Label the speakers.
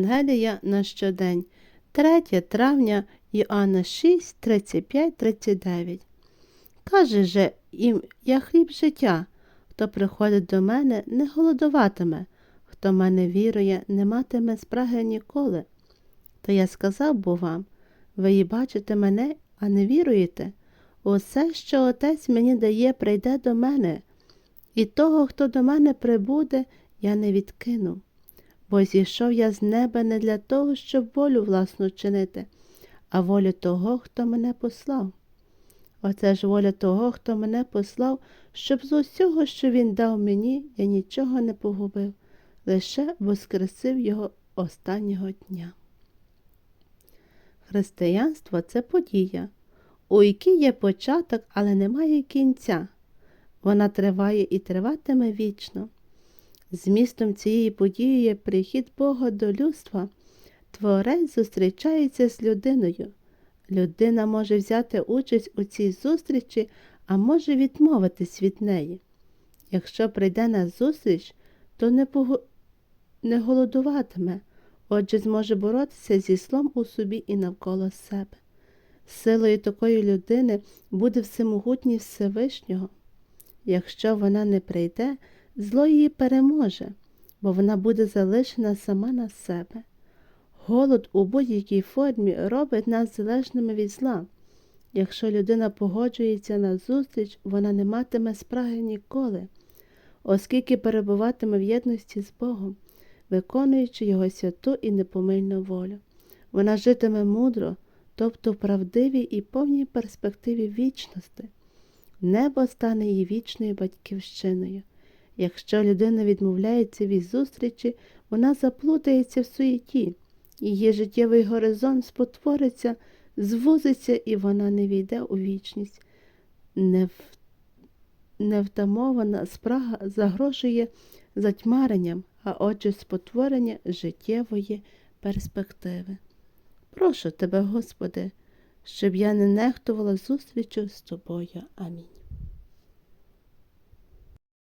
Speaker 1: Євангелія на щодень, 3 травня Іоанна 6, 35, 39. Каже же їм, я хліб життя. Хто приходить до мене, не голодуватиме, хто мене вірує, не матиме спраги ніколи. То я сказав бо вам, ви і бачите мене, а не віруєте. Усе, що отець мені дає, прийде до мене, і того, хто до мене прибуде, я не відкину. Бо зійшов я з неба не для того, щоб волю власну чинити, а волю того, хто мене послав. Оце ж воля того, хто мене послав, щоб з усього, що він дав мені, я нічого не погубив, лише воскресив його останнього дня. Християнство це подія, у якій є початок, але немає кінця. Вона триває і триватиме вічно. Змістом цієї події є прихід Бога до людства. Творець зустрічається з людиною. Людина може взяти участь у цій зустрічі, а може відмовитись від неї. Якщо прийде на зустріч, то не, пого... не голодуватиме, отже, зможе боротися зі злом у собі і навколо себе. Силою такої людини буде всемогутній Всевишнього. Якщо вона не прийде, зло її переможе, бо вона буде залишена сама на себе. Голод у будь-якій формі робить нас залежними від зла. Якщо людина погоджується на зустріч, вона не матиме спраги ніколи, оскільки перебуватиме в єдності з Богом, виконуючи Його святу і непомильну волю. Вона житиме мудро, тобто в правдивій і повній перспективі вічності. Небо стане її вічною батьківщиною. Якщо людина відмовляється від зустрічі, вона заплутається в суєті, її життєвий горизонт спотвориться, звузиться і вона не війде у вічність. Нев... Невтамована спрага загрожує затьмаренням, а отже, спотворення життєвої перспективи. Прошу тебе, Господи, щоб я не нехтувала зустрічю з тобою. Амінь.